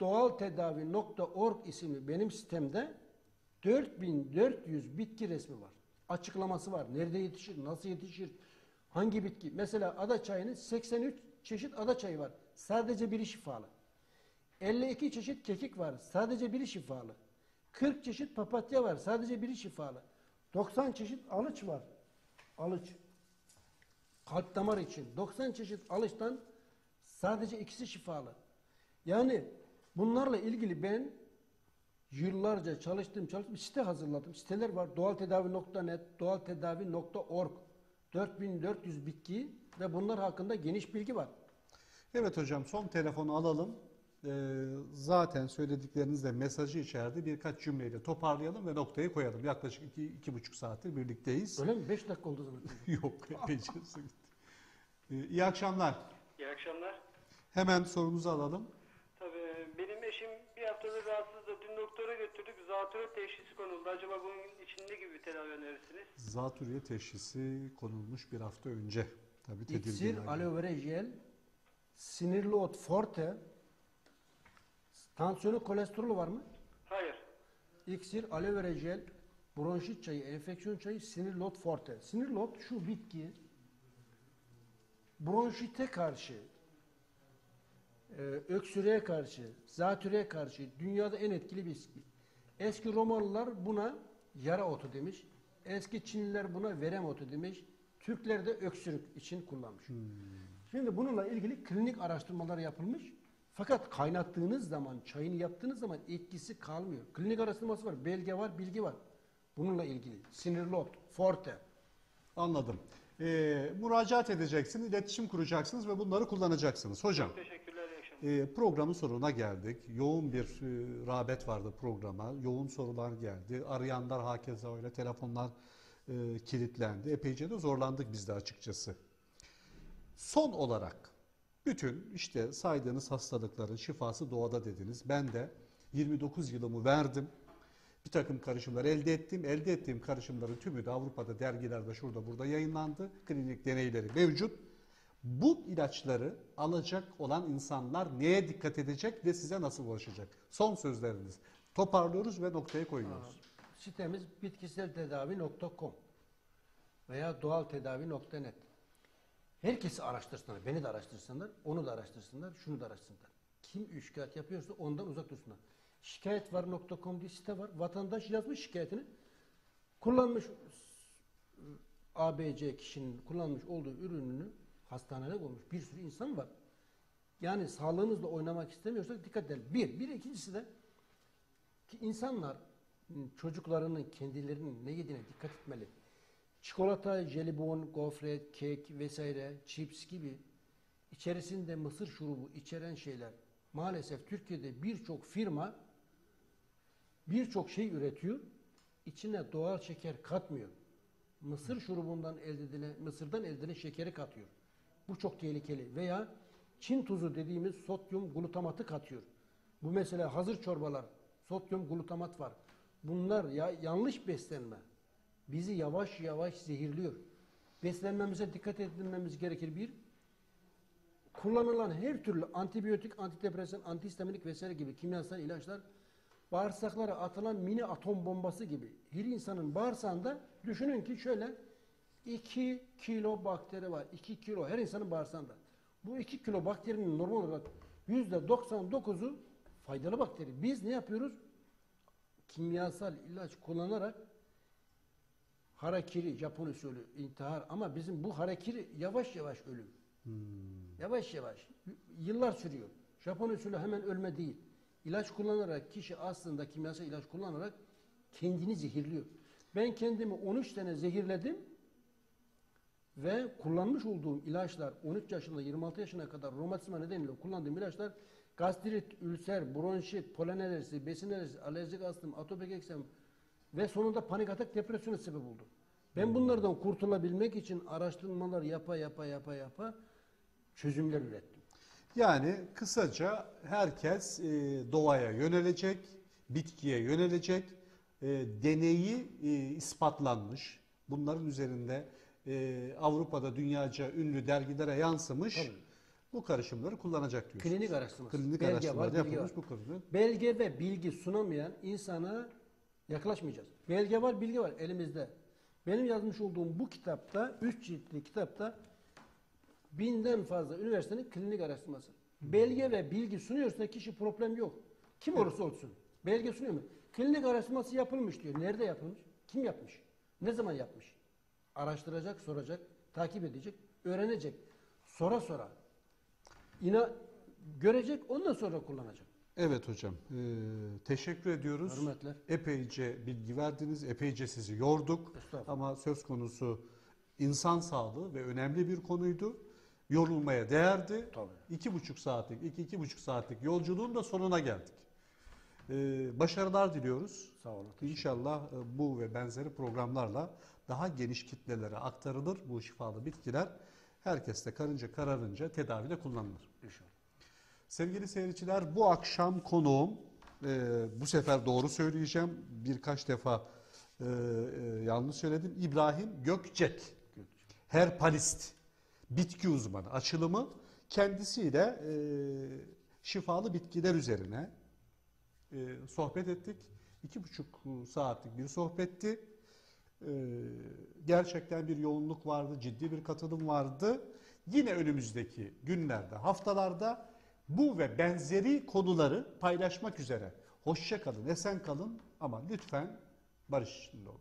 doğaltedavi.org isimli benim sitemde 4400 bitki resmi var. Açıklaması var. Nerede yetişir, nasıl yetişir, hangi bitki. Mesela ada çayının 83 çeşit ada çayı var. Sadece biri şifalı. 52 çeşit kekik var. Sadece biri şifalı. 40 çeşit papatya var. Sadece biri şifalı. 90 çeşit alıç var. Alıç. Kalp damar için. 90 çeşit alıçtan sadece ikisi şifalı. Yani bunlarla ilgili ben yıllarca çalıştım, çalıştım. Site hazırladım. Siteler var. Doğaltedavi.net, doğaltedavi.org. 4400 bitki ve bunlar hakkında geniş bilgi var. Evet hocam son telefonu alalım. Ee, zaten söylediklerinizde mesajı içerdi. Birkaç cümleyle toparlayalım ve noktayı koyalım. Yaklaşık iki, iki buçuk saattir birlikteyiz. Öyle mi? 5 dakika oldu zaten. Yok, epeyce hızlı gitti. Ee, iyi akşamlar. İyi akşamlar. Hemen sorumuzu alalım. Tabii benim eşim bir rahatsızdı. Dün doktora götürdük. Zatürre teşhisi konuldu. Acaba bunun için ne gibi bir tedavi önerirsiniz? Zatürre teşhisi konulmuş bir hafta önce. Tabii İksir, tedirgin. aloe vera jel, sinirli ot forte, tansiyonu kolesterolü var mı? Hayır. İksir, aloe vera jel, bronşit çayı, enfeksiyon çayı, sinirli ot forte. Sinirli ot şu bitki bronşite karşı, e, öksürüğe karşı, zatürreye karşı dünyada en etkili bitki. Eski Romalılar buna yara otu demiş. Eski Çinliler buna verem otu demiş. Türkler de öksürük için kullanmış. Şimdi bununla ilgili klinik araştırmalar yapılmış. Fakat kaynattığınız zaman, çayını yaptığınız zaman etkisi kalmıyor. Klinik araştırması var, belge var, bilgi var. Bununla ilgili. Sinirli ot, forte. Anladım. Ee, müracaat edeceksiniz, iletişim kuracaksınız ve bunları kullanacaksınız. Hocam. İyi akşamlar. E, programın sonuna geldik. Yoğun bir e, rağbet vardı programa. Yoğun sorular geldi. Arayanlar hakeza öyle telefonlar e, kilitlendi. Epeyce de zorlandık biz de açıkçası. Son olarak bütün işte saydığınız hastalıkların şifası doğada dediniz. Ben de 29 yılımı verdim. Bir takım karışımlar elde ettim. Elde ettiğim karışımların tümü de Avrupa'da dergilerde şurada burada yayınlandı. Klinik deneyleri mevcut. Bu ilaçları alacak olan insanlar neye dikkat edecek ve size nasıl ulaşacak? Son sözleriniz. Toparlıyoruz ve noktaya koyuyoruz. Sitemiz bitkiseltedavi.com veya doğaltedavi.net. Herkesi araştırsınlar, beni de araştırsınlar, onu da araştırsınlar, şunu da araştırsınlar. Kim şikayet yapıyorsa ondan uzak dursunlar. Şikayetvar.com diye site var. Vatandaş yazmış şikayetini. Kullanmış ABC kişinin kullanmış olduğu ürününü hastanede bulmuş bir sürü insan var. Yani sağlığımızla oynamak istemiyorsak dikkat edelim. Bir. Bir ikincisi de ki insanlar çocuklarının kendilerinin ne yediğine dikkat etmeli. Çikolata, jelibon, gofret, kek vesaire, chips gibi içerisinde mısır şurubu içeren şeyler maalesef Türkiye'de birçok firma birçok şey üretiyor. içine doğal şeker katmıyor. Mısır şurubundan elde edilen, mısırdan elde edilen şekeri katıyor. Bu çok tehlikeli. Veya Çin tuzu dediğimiz sodyum glutamatı katıyor. Bu mesela hazır çorbalar, sodyum glutamat var. Bunlar ya yanlış beslenme. Bizi yavaş yavaş zehirliyor. Beslenmemize dikkat edilmemiz gerekir. Bir, kullanılan her türlü antibiyotik, antidepresan, antihistaminik vesaire gibi kimyasal ilaçlar bağırsaklara atılan mini atom bombası gibi. Bir insanın bağırsağında düşünün ki şöyle 2 kilo bakteri var. 2 kilo her insanın bağırsağında. Bu 2 kilo bakterinin normal olarak %99'u faydalı bakteri. Biz ne yapıyoruz? Kimyasal ilaç kullanarak harakiri, Japon usulü intihar ama bizim bu harakiri yavaş yavaş ölüm. Yavaş yavaş. Yıllar sürüyor. Japon usulü hemen ölme değil. İlaç kullanarak kişi aslında kimyasal ilaç kullanarak kendini zehirliyor. Ben kendimi 13 sene zehirledim ve kullanmış olduğum ilaçlar 13 yaşında 26 yaşına kadar romatizma nedeniyle kullandığım ilaçlar gastrit, ülser, bronşit, polen alerjisi, besin alerjisi, alerjik astım, atopik eksem ve sonunda panik atak depresyona sebep oldu. Ben bunlardan kurtulabilmek için araştırmalar yapa yapa yapa yapa çözümler ürettim. Yani kısaca herkes e, doğaya yönelecek, bitkiye yönelecek, e, deneyi e, ispatlanmış. Bunların üzerinde e, Avrupa'da dünyaca ünlü dergilere yansımış. Tabii. bu karışımları kullanacak diyorsunuz. Klinik araştırması. Klinik Belge araştırmalar var, yapılmış var. bu konuda. Belge ve bilgi sunamayan insana yaklaşmayacağız. Belge var, bilgi var elimizde. Benim yazmış olduğum bu kitapta, üç ciltli kitapta binden fazla üniversitenin klinik araştırması. Belge ve bilgi sunuyorsa kişi problem yok. Kim olursa olsun. Belge sunuyor mu? Klinik araştırması yapılmış diyor. Nerede yapılmış? Kim yapmış? Ne zaman yapmış? Araştıracak, soracak, takip edecek, öğrenecek. Sora sora. İna görecek, ondan sonra kullanacak. Evet hocam. e, teşekkür ediyoruz. Hürmetler. Epeyce bilgi verdiniz. Epeyce sizi yorduk. Ama söz konusu insan sağlığı ve önemli bir konuydu. Yorulmaya değerdi. Tabii. İki buçuk saatlik, iki, iki buçuk saatlik yolculuğun da sonuna geldik. Ee, başarılar diliyoruz. Sağ olun. İnşallah e, bu ve benzeri programlarla daha geniş kitlelere aktarılır bu şifalı bitkiler. Herkes de karınca kararınca tedavide kullanılır. İnşallah. Sevgili seyirciler bu akşam konuğum e, bu sefer doğru söyleyeceğim birkaç defa e, e, yanlış söyledim İbrahim Gökçek herbalist bitki uzmanı açılımı kendisiyle e, şifalı bitkiler üzerine e, sohbet ettik iki buçuk saatlik bir sohbetti e, gerçekten bir yoğunluk vardı ciddi bir katılım vardı yine önümüzdeki günlerde haftalarda bu ve benzeri konuları paylaşmak üzere. Hoşça kalın, esen kalın ama lütfen barış içinde olun.